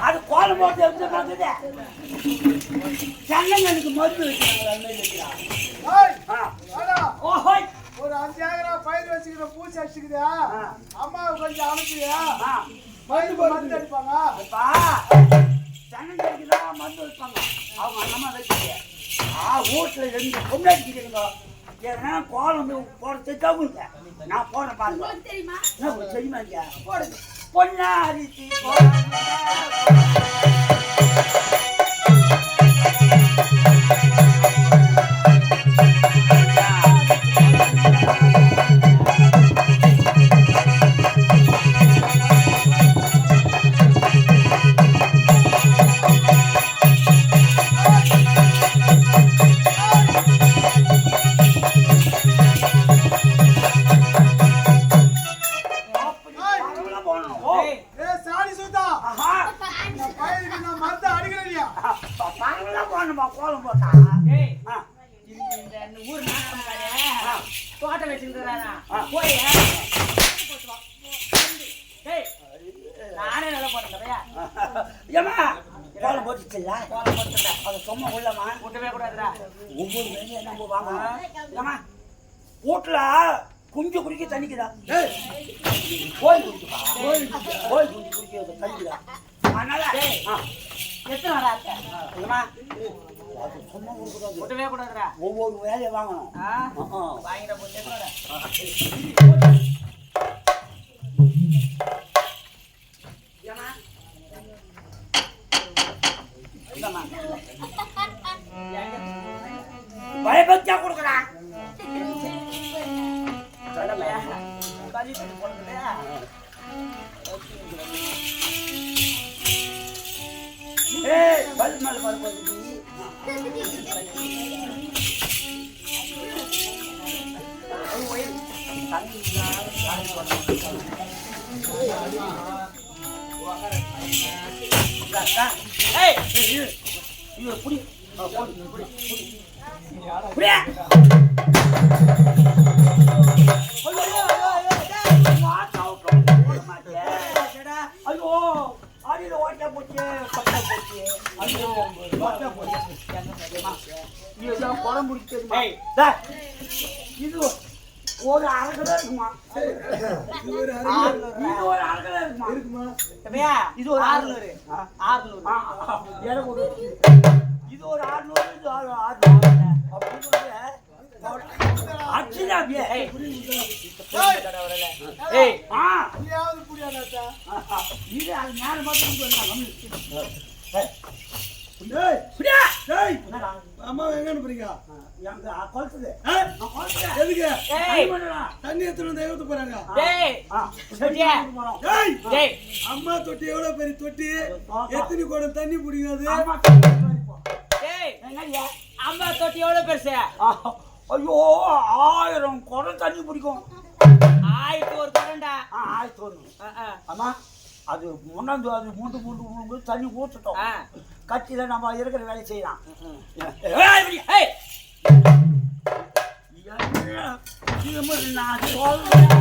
அது கோலம் போட்டு எப்படி பார்க்குது சென்னங்களுக்கு மருந்து. ஓஹோய் ஒரு அஞ்சு ஏக்கரா பயிர் வச்சுக்கிற பூச்சி அடிச்சுக்குதா. அம்மாவை கொஞ்சம் அனுப்பியா ஆ. பயிர் மருந்து அடிப்பாங்க? அப்பா சென்னங்களுக்கு தான் மருந்து வைப்பாங்க அவங்க அண்ணமா வைக்கிறாங்க ஆ வீட்டில் ரெண்டு பொண்ணு அடிக்கிறீங்க ஏன்னா கோலம் போட இல்லை நான் போன பாருங்க. தெரியுமா? தெரியுமா இல்லையா? போடுங்க. பொண்ணா அரிசி ஏ சாணி சுத்தா. நான் பயிருக்கு நான் மருந்து அடிக்கிறேன்யா ப- பரவலா போடணுமா கோலம் போட்டா? ஏய், இந்த ஊர் நாட்டம்காரே, ஆ. தோட்டம் வச்சிருக்கிறாரா? ஆ. போய் ஏய், நானே நல்லா போட்டேன் ஏம்மா, கோலம் போட்டுச்சுல்ல? கோலம் போட்டுட்டேன். அதை சும்மா உள்ளமா? விட்டவே கூடாதுடா. ஒவ்வொரு நம்ம வீட்டுல குஞ்சு குடிக்க தண்ணிக்குதா? கோயில் கோயில் குஞ்சு குடிக்க தண்ணிக்குதா அதனால எத்தனை வரா அது சும்மா கொடுக்குறது விட்டவே கூடாதுடா. ஒவ்வொரு வேலையை வாங்கணும். வாங்கிட போட்டு. பயபக்தியா கொடுக்குறா. கறி புடி ஆ, புடி, புடி, புடி. ஏன் குடம். டேய், இது ஒரு அரை கிலோ இருக்குமா? இது ஒரு இது ஒரு அரை கிலோ இருக்குமா? இருக்குமா? தம்பியா இது ஒரு ஆறுநூறு. ஆறுநூறு. எனக்கு ஒரு இது ஒரு ஆறுநூறு இது ஒரு ஆறுநூறு. இது அது மேல மட்டும் என்னடா? அம்மா எங்க அனுப்புறீங்க? எங்க. எதுக்கு. தண்ணி எத்தனை வந்து ஊத்த போறாங்க? டேய் டேய் அம்மா தொட்டி எவ்வளவு பெரிய தொட்டி? எத்தனை குடம் தண்ணி பிடிக்காது. டேய்? அம்மா தொட்டி எவ்வளவு பெருசு? ஐயோ ஆயிரம் குடம் தண்ணி பிடிக்கும். ஆயிரத்தி ஒரு ஆ, ஆயிரத்தி ஆ. அம்மா அது முன்னாந்து அது மூண்டு மூண்டு மூண்டு தண்ணி ஊத்துட்டோம் ஆ. கட்டில நம்ம இருக்கிற வேலை செய்யலாம் நான் சொல்றேன்.